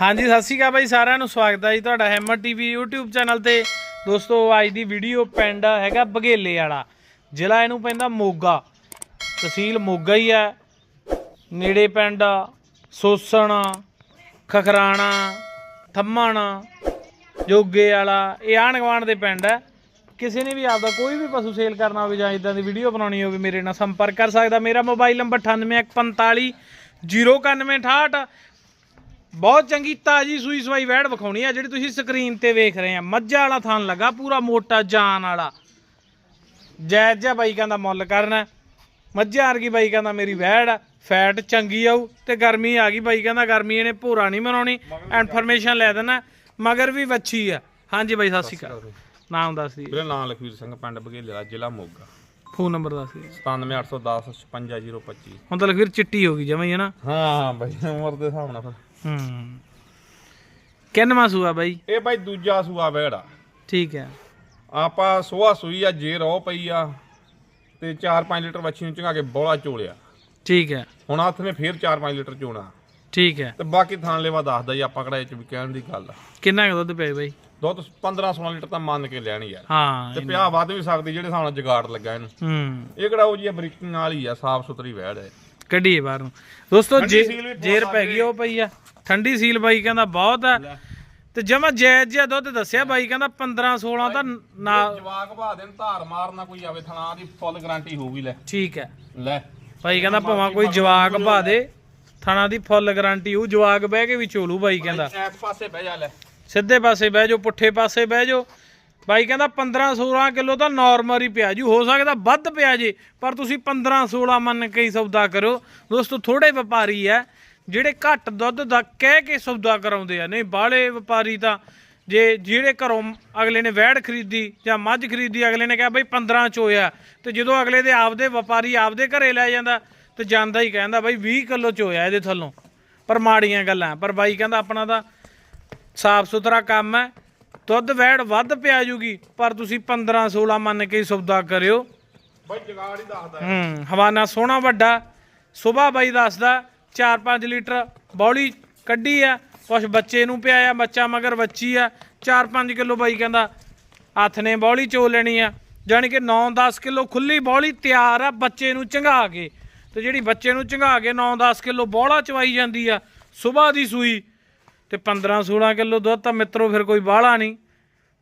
ਹਾਂਜੀ, ਸਤਿ ਸ਼੍ਰੀ ਅਕਾਲ ਬਾਈ ਸਾਰਿਆਂ ਨੂੰ, ਸਵਾਗਤ ਹੈ ਜੀ ਤੁਹਾਡਾ ਹੈਮਰ ਟੀਵੀ YouTube ਚੈਨਲ ਤੇ। ਦੋਸਤੋ, ਅੱਜ ਦੀ ਵੀਡੀਓ ਪਿੰਡ ਹੈਗਾ ਬਘੇਲੇ ਵਾਲਾ, ਜ਼ਿਲ੍ਹਾ ਇਹਨੂੰ ਪੈਂਦਾ ਮੋਗਾ। ਤਹਿਸੀਲ ਮੋਗਾ ਹੀ ਆ ਨੇੜੇ ਪਿੰਡ ਸੋਸਣ, ਖਖਰਾਣਾ, ਥੰਮਣ, ਜੋਗੇ ਵਾਲਾ, ਇਹ ਆਂਢ ਗੁਆਂਢ ਦੇ ਪਿੰਡ ਹੈ। ਕਿਸੇ ਨੇ ਵੀ ਆਪਦਾ ਕੋਈ ਵੀ ਪਸ਼ੂ ਸੇਲ ਕਰਨਾ ਹੋਵੇ ਜਾਂ ਇਦਾਂ ਦੀ ਵੀਡੀਓ ਬਣਾਉਣੀ ਹੋਵੇ, ਮੇਰੇ ਨਾਲ ਸੰਪਰਕ ਕਰ ਸਕਦਾ। ਮੇਰਾ ਮੋਬਾਈਲ ਨੰਬਰ 9815 09168 ਬਹੁਤ ਚੰਗੀ ਤਾਜੀ ਸੂਈ ਸਵਾਈ ਵੈੜ ਵਿਖਾਉਣੀ ਆ ਜਿਹੜੀ ਤੁਸੀਂ ਸਕਰੀਨ ਤੇ ਵੇਖ ਰਹੇ ਆ। ਮੱਝਾਂ ਵਾਲਾ ਥਣ ਲੱਗਾ ਪੂਰਾ ਮੋਟਾ ਜਾਨ ਵਾਲਾ। ਜਾਇਜ਼ ਜਿਹਾ ਬਾਈ ਕਹਿੰਦਾ ਮੁੱਲ ਕਰਨਾ। ਮੱਝਾਂ ਵਰਗੀ ਬਾਈ ਕਹਿੰਦਾ ਮੇਰੀ ਵੈੜ। ਆ ਫੈਟ ਚੰਗੀ ਆਊ ਤੇ ਗਰਮੀ ਆ ਗਈ ਬਾਈ ਕਹਿੰਦਾ ਗਰਮੀ ਇਹਨੇ ਭੂਰਾ ਨਹੀਂ ਮਨਾਉਣੀ ਇਨਫੋਰਮੇਸ਼ਨ ਲੈ ਦੇਣਾ ਮਗਰ ਵੀ ਵੱਛੀ ਆ। ਹਾਂਜੀ ਬਾਈ ਸਤਿ ਸ਼੍ਰੀ ਅਕਾਲ। ਨਾਮ ਦੱਸ ਦੀ ਮੇਰਾ ਨਾਮ ਲਖਵੀਰ ਸਿੰਘ ਪਿੰਡ ਬਘੇਲੇ ਦਾ ਜ਼ਿਲ੍ਹਾ ਮੋਗਾ। ਫੋਨ ਨੰਬਰ ਦੱਸ ਦੀ 97810 55025 ਹੁਣ ਤਾਂ ਲਖਵੀਰ ਚਿੱਟੀ ਹੋ ਗਈ ਜਮਾਂ ਹੀ ਹੈ ਨਾ? ਹਾਂ ਬਾਈ ਉਮਰ ਦੇ ਹਿਸਾਬ ਨਾਲ। ਫਿਰ ਹੂੰ। ਕਿੰਨਵਾਂ ਸੂਆ ਬਾਈ? ਇਹ ਬਾਈ ਦੂਜਾ ਸੂਆ ਬੈੜਾ। ਠੀਕ ਹੈ। ਆਪਾਂ ਸੋਹਾ ਸੂਈ ਆ ਜੇ ਰੋ ਪਈ ਆ ਤੇ 4-5 ਲੀਟਰ ਵੱਛੀ ਨੂੰ ਚੰਗਾ ਕੇ ਬੋਲਾ ਚੋਲਿਆ। ਠੀਕ ਹੈ। ਹੁਣ ਹੱਥ ਨੇ ਫੇਰ 4-5 ਲੀਟਰ ਚੋਣਾ। ਠੀਕ ਹੈ। ਤੇ ਬਾਕੀ ਥਾਂ ਲੈਵਾ ਦੱਸਦਾ ਜੀ ਆਪਾਂ ਕਿਹੜਾ ਇਹ ਚ ਵੀ ਕਹਿਣ ਦੀ ਗੱਲ। ਆ ਕਿੰਨਾ ਕੁ ਦੁੱਧ ਪਿਆ ਬਾਈ? ਦੁੱਧ 15-16 ਲੀਟਰ ਤਾਂ ਮੰਨ ਕੇ ਲੈਣੀ ਯਾਰ ਹਾਂ ਤੇ ਪਿਆ ਵੱਧ ਵੀ ਸਕਦੀ ਜਿਹੜੇ ਹਿਸਾਬ ਨਾਲ ਜਗਾੜ ਲੱਗਾ ਇਹਨੂੰ। ਹੂੰ। ਇਹ ਕਿਹੜਾ ਉਹ ਜੀ ਬਰੀਕਿੰਗ ਵਾਲੀ ਆ ਸਾਫ਼ ਸੁਥਰੀ ਵੈੜ ਹੈ। ਕੱਢੀਏ ਬਾਹਰ। ਨੂੰ ਦੋਸਤੋ ਠੰਡੀ ਜੇ ਸੀਲ ਵੀ ਬਹੁਤ ਜੇਰ ਪੈ ਗਈ। ਉਹ ਪਈ ਆ। ਠੰਡੀ ਸੀਲ ਬਾਈ ਕਹਿੰਦਾ ਬਹੁਤ ਆ। ਤੇ ਜਮਾ ਜਾਇਜ਼ ਜਿਹਾ ਦੁੱਧ ਦੱਸਿਆ ਬਾਈ ਕਹਿੰਦਾ 15 16 ਤਾਂ ਨਾ ਜਵਾਕ ਭਾ ਦੇਣ ਧਾਰ ਮਾਰਨਾ ਕੋਈ ਆਵੇ ਥਣਾ ਦੀ ਫੁੱਲ ਗਾਰੰਟੀ ਹੋਊਗੀ ਲੈ। ਠੀਕ ਹੈ। ਲੈ। ਬਾਈ ਕਹਿੰਦਾ ਭਾਵੇਂ ਕੋਈ ਜਵਾਕ ਭਾ ਦੇ ਥਣਾ ਦੀ ਫੁੱਲ ਗਾਰੰਟੀ ਉਹ ਜਵਾਕ ਬਹਿ ਕੇ ਵੀ ਚੋਲੂ ਬਾਈ ਕਹਿੰਦਾ। ਐਸ ਪਾਸੇ ਬਹਿ ਜਾ ਲੈ। ਸਿੱਧੇ ਪਾਸੇ ਬਹਿ ਜਾਓ ਪੁੱਠੇ ਪਾਸੇ ਬਹਿ ਜਾਓ। ਬਾਈ ਕਹਿੰਦਾ 15 16 ਕਿਲੋ ਤਾਂ ਨਾਰਮਲ ਹੀ ਪਿਆ ਜੂ ਹੋ ਸਕਦਾ ਵੱਧ ਪਿਆ ਜੇ ਪਰ ਤੁਸੀਂ 15 16 ਮੰਨ ਕੇ ਹੀ ਸੌਦਾ ਕਰੋ। ਦੋਸਤੋ ਥੋੜੇ ਵਪਾਰੀ ਆ ਜਿਹੜੇ ਘੱਟ ਦੁੱਧ ਦਾ ਕਹਿ ਕੇ ਸੌਦਾ ਕਰਾਉਂਦੇ ਆ ਨਹੀਂ ਬਾਹਲੇ ਵਪਾਰੀ ਤਾਂ ਜੇ ਜਿਹੜੇ ਘਰੋਂ ਅਗਲੇ ਨੇ ਵੈੜ ਖਰੀਦੀ ਜਾਂ ਮੱਝ ਖਰੀਦੀ ਅਗਲੇ ਨੇ ਕਿਹਾ ਬਈ 15 ਚ ਹੋਇਆ। ਤੇ ਜਦੋਂ ਅਗਲੇ ਦੇ ਆਪਦੇ ਵਪਾਰੀ ਆਪਦੇ ਘਰੇ ਲੈ ਜਾਂਦਾ ਤੇ ਜਾਂਦਾ ਹੀ ਕਹਿੰਦਾ ਬਈ 20 ਕਿਲੋ ਚ ਹੋਇਆ ਇਹਦੇ ਥੱਲੋਂ। ਪਰ ਮਾੜੀਆਂ ਗੱਲਾਂ ਪਰ ਬਾਈ ਕਹਿੰਦਾ ਆਪਣਾ ਤਾਂ ਸਾਫ਼ ਸੁਥਰਾ ਕੰਮ ਹੈ ਦੁੱਧ ਵੈੜ ਵੱਧ ਪਿਆ ਜੂਗੀ ਪਰ ਤੁਸੀਂ 15 16 ਮੰਨ ਕੇ ਸੌਦਾ ਕਰਿਓ। ਬਾਈ ਜਗਾੜ ਹੀ ਦੱਸਦਾ ਹੂੰ। ਹਵਾਨਾ ਸੋਹਣਾ ਵੱਡਾ ਸਵੇਰ ਬਾਈ ਦੱਸਦਾ 4-5 ਲੀਟਰ ਬੌਲੀ ਕੱਢੀ ਆ। ਕੁਛ ਬੱਚੇ ਨੂੰ ਪਿਆਇਆ ਬੱਚਾ ਮਗਰ ਬੱਚੀ ਆ। 4-5 ਕਿਲੋ ਬਾਈ ਕਹਿੰਦਾ, ਹੱਥ ਨੇ ਬੌਲੀ ਚੋ ਲੈਣੀ ਆ। ਜਾਣੀ ਕਿ 9-10 ਕਿਲੋ ਖੁੱਲੀ ਬੌਲੀ ਤਿਆਰ ਆ ਬੱਚੇ ਨੂੰ ਚੰਗਾ ਕੇ। ਤੇ ਜਿਹੜੀ ਬੱਚੇ ਨੂੰ ਚੰਗਾ ਕੇ 9-10 ਕਿਲੋ ਬੌਲਾ ਚਵਾਈ ਜਾਂਦੀ ਆ ਸਵੇਰ ਦੀ ਸੂਈ ਤੇ 15-16 ਕਿਲੋ ਦੁੱਧ ਤਾਂ ਮਿੱਤਰੋ ਫਿਰ ਕੋਈ ਬਾਹਲਾ ਨਹੀਂ।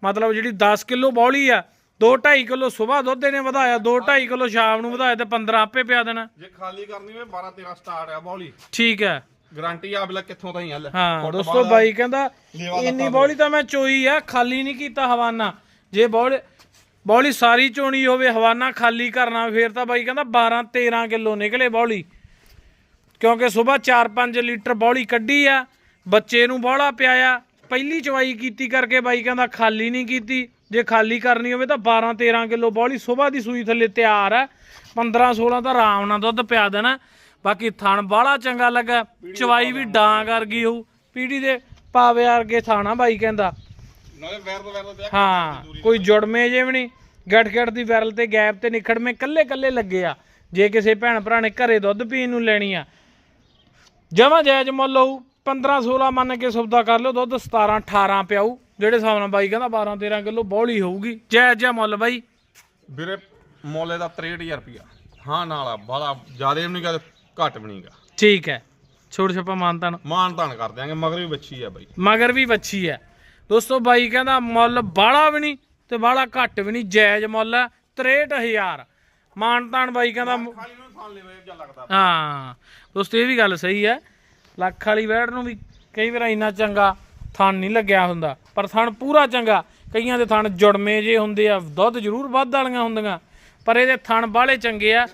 ਮਤਲਬ ਜਿਹੜੀ 10 ਕਿਲੋ ਬੌਲੀ ਆ 2.5 ਕਿਲੋ ਸਵੇਰ ਦੁੱਧ ਇਹਨੇ ਵਧਾਇਆ 2.5 ਕਿਲੋ ਸ਼ਾਮ ਨੂੰ ਵਧਾਇਆ ਤੇ 15 ਆਪੇ ਪਿਆ ਦੇਣਾ। ਜੇ ਖਾਲੀ ਕਰਨੀ ਹੋਵੇ 12 13 ਸਟਾਰਟ ਆ ਬੌਲੀ। ਠੀਕ ਹੈ। ਗਾਰੰਟੀ ਆ ਬਲਾ ਕਿੱਥੋਂ ਤਾਈਂ ਆ ਲੈ। ਹਾਂ ਦੋਸਤੋ ਬਾਈ ਕਹਿੰਦਾ ਇੰਨੀ ਬੌਲੀ ਤਾਂ ਮੈਂ ਚੋਈ ਆ ਖਾਲੀ ਨਹੀਂ ਕੀਤਾ ਹਵਾਨਾ। ਜੇ ਬੌਲੀ ਬੌਲੀ ਸਾਰੀ ਚੋਣੀ ਹੋਵੇ ਹਵਾਨਾ ਖਾਲੀ ਕਰਨਾ ਫੇਰ ਤਾਂ ਬਾਈ ਕਹਿੰਦਾ 12 13 ਕਿਲੋ ਨਿਕਲੇ ਬੌਲੀ। ਕਿਉਂਕਿ ਸਵੇਰ 4-5 ਲੀਟਰ ਬੌਲੀ ਕੱਢੀ ਆ ਬੱਚੇ ਨੂੰ ਬੌਲਾ ਪਿਆਇਆ ਪਹਿਲੀ ਚਵਾਈ ਕੀਤੀ ਕਰਕੇ ਬਾਈ ਕਹਿੰਦਾ ਖਾਲੀ ਨਹੀਂ ਕੀਤੀ। ਜੇ ਖਾਲੀ ਕਰਨੀ ਹੋਵੇ ਤਾਂ 12 13 ਕਿਲੋ ਬੌਲੀ ਸਵੇਰ ਦੀ ਸੂਈ ਥੱਲੇ ਤਿਆਰ ਆ 15 16 ਤਾਂ ਆਰਾਮ ਨਾਲ ਦੁੱਧ ਪਿਆ ਦੇਣਾ। ਬਾਕੀ ਥਣ ਬਾਹਲਾ ਚੰਗਾ ਲੱਗਾ। ਚਵਾਈ ਵੀ ਡਾਂਗ ਵਰਗੀ ਹੋਊ। ਪੀੜੀ ਦੇ ਪਾਵੇ ਵਰਗੇ ਥਾਣਾ ਬਾਈ ਕਹਿੰਦਾ। ਹਾਂ ਕੋਈ ਜੁੜਮੇ ਜੇ ਵੀ ਨਹੀਂ। ਗੜ ਗੜ ਦੀ ਵਿਰਲ ਤੇ ਗੈਪ ਤੇ ਨਿਖੜਵੇਂ ਕੱਲੇ ਕੱਲੇ ਲੱਗੇ ਆ। ਜੇ ਕਿਸੇ ਭੈਣ ਭਰਾ ਨੇ ਘਰੇ ਦੁੱਧ ਪੀਣ ਨੂੰ ਲੈਣੀ ਆ। ਜਮਾ ਜਾਇਜ਼ ਮੁੱਲ ਹੋਊ। 15 16 ਮੰਨ ਕੇ ਸੌਦਾ ਕਰ ਲਿਓ। ਦੁੱਧ 17 18 ਪਿਆਊ। ਜਿਹੜੇ ਹਿਸਾਬ ਨਾਲ ਬਾਈ ਕਹਿੰਦਾ 12 13 ਕਿਲੋ ਬੌਲੀ ਹੋਊਗੀ। ਜਾਇਜ਼ ਜਿਹਾ ਮੁੱਲ ਬਾਈ। ਵੀਰੇ ਮੋਲੇ ਦਾ 63000 ਰੁਪਿਆ ਹਾਂ ਨਾਲਾ ਬਾਲਾ ਜਿਆਦੇ ਵੀ ਨਹੀਂ ਗਾ ਘੱਟ ਵੀ ਨਹੀਂਗਾ ਠੀਕ ਹੈ। ਛੋੜ ਛੱਪਾ ਮਾਨਤਾਨ ਮਾਨ ਤਾਨ ਕਰ ਦਿਆਂਗੇ ਮਗਰ ਵੀ ਬੱਚੀ ਆ ਬਾਈ। ਮਗਰ ਵੀ ਵੱਛੀ ਹੈ। ਦੋਸਤੋ ਬਾਈ ਕਹਿੰਦਾ ਮੁੱਲ ਬਾਹਲਾ ਵੀ ਨਹੀਂ ਤੇ ਬਾਹਲਾ ਘੱਟ ਵੀ ਨਹੀਂ ਜਾਇਜ਼ ਮੁੱਲ ਹੈ 63000 ਮਾਨਤਾਨ ਬਾਈ ਕਹਿੰਦਾ ਜਾਂ ਹਾਂ। ਦੋਸਤੋ ਇਹ ਵੀ ਗੱਲ ਸਹੀ ਹੈ। ਲੱਖ ਵਾਲੀ ਵੈੜ ਨੂੰ ਵੀ ਕਈ ਵਾਰ ਇੰਨਾ ਚੰਗਾ ਥਣ ਨਹੀਂ ਲੱਗਿਆ ਹੁੰਦਾ, ਪਰ ਥਣ ਪੂਰਾ ਚੰਗਾ। ਕਈਆਂ ਦੇ ਥਣ ਜੁੜਮੇ ਜੇ ਹੁੰਦੇ ਆ, ਦੁੱਧ ਜ਼ਰੂਰ ਵੱਧ ਵਾਲੀਆਂ ਹੁੰਦੀਆਂ। ਪਰ ਇਹਦੇ ਥਣ ਬਾਹਲੇ ਚੰਗੇ ਆ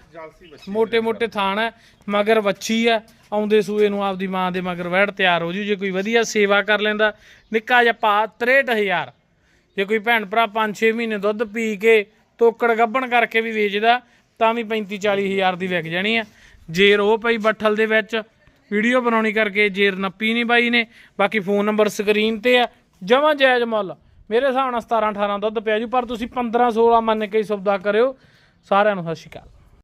ਮੋਟੇ ਮੋਟੇ ਥਣ ਆ, ਮਗਰ ਵੱਛੀ ਆ, ਆਉਂਦੇ ਸੂਏ ਨੂੰ ਆਪਦੀ ਮਾਂ ਦੇ ਮਗਰ ਵਹਿੜ ਤਿਆਰ ਹੋ ਜੂ, ਜੇ ਕੋਈ ਵਧੀਆ ਸੇਵਾ ਕਰ ਲੈਂਦਾ, ਨਿੱਕਾ ਜਿਹਾ ਭਾ 63000 ਜੇ ਕੋਈ ਭੈਣ ਭਰਾ 5-6 ਮਹੀਨੇ ਦੁੱਧ ਪੀ ਕੇ ਤੋਕੜ ਗੱਭਣ ਕਰਕੇ ਵੀ ਵੇਚਦਾ, ਤਾਂ ਵੀ 35-40000 ਦੀ ਵਿਕ ਜਾਣੀ ਆ। ਜੇ ਰੋ ਪਈ ਬੱਠਲ ਦੇ ਵਿੱਚ ਵੀਡੀਓ ਬਣਾਉਣੀ ਕਰਕੇ ਜੇਰ ਨੱਪੀ ਨਹੀਂ ਬਾਈ ਨੇ। ਬਾਕੀ ਫੋਨ ਨੰਬਰ ਸਕਰੀਨ ਤੇ ਆ। ਜਮਾਂ ਜਾਇਜ਼ ਮੁੱਲ। ਮੇਰੇ ਹਿਸਾਬ ਨਾਲ 17-18 ਦੁੱਧ ਪਿਆ ਜੂ, ਪਰ ਤੁਸੀਂ 15-16 ਮੰਨ ਕੇ ਹੀ ਸੌਦਾ ਕਰਿਓ। ਸਾਰਿਆਂ ਨੂੰ ਸਤਿ ਸ਼੍ਰੀ ਅਕਾਲ।